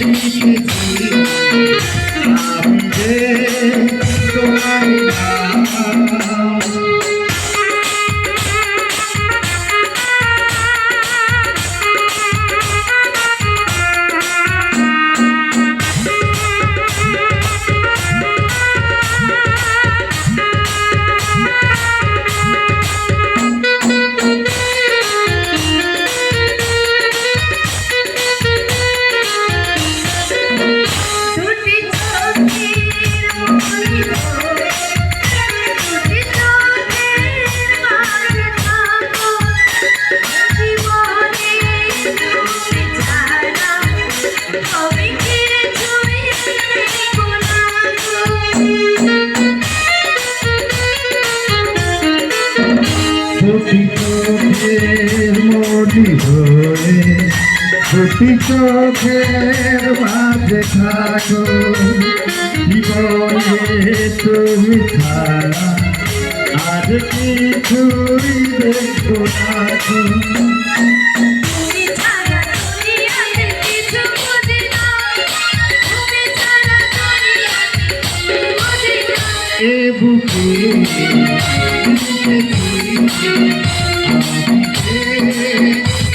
শিখেছি তোমার কোটি হয়ে দুটি চোখের মাঝে থাকো। জীবনে তুমি ছাড়া আজ কিছুই দেখো থাকো Thank you.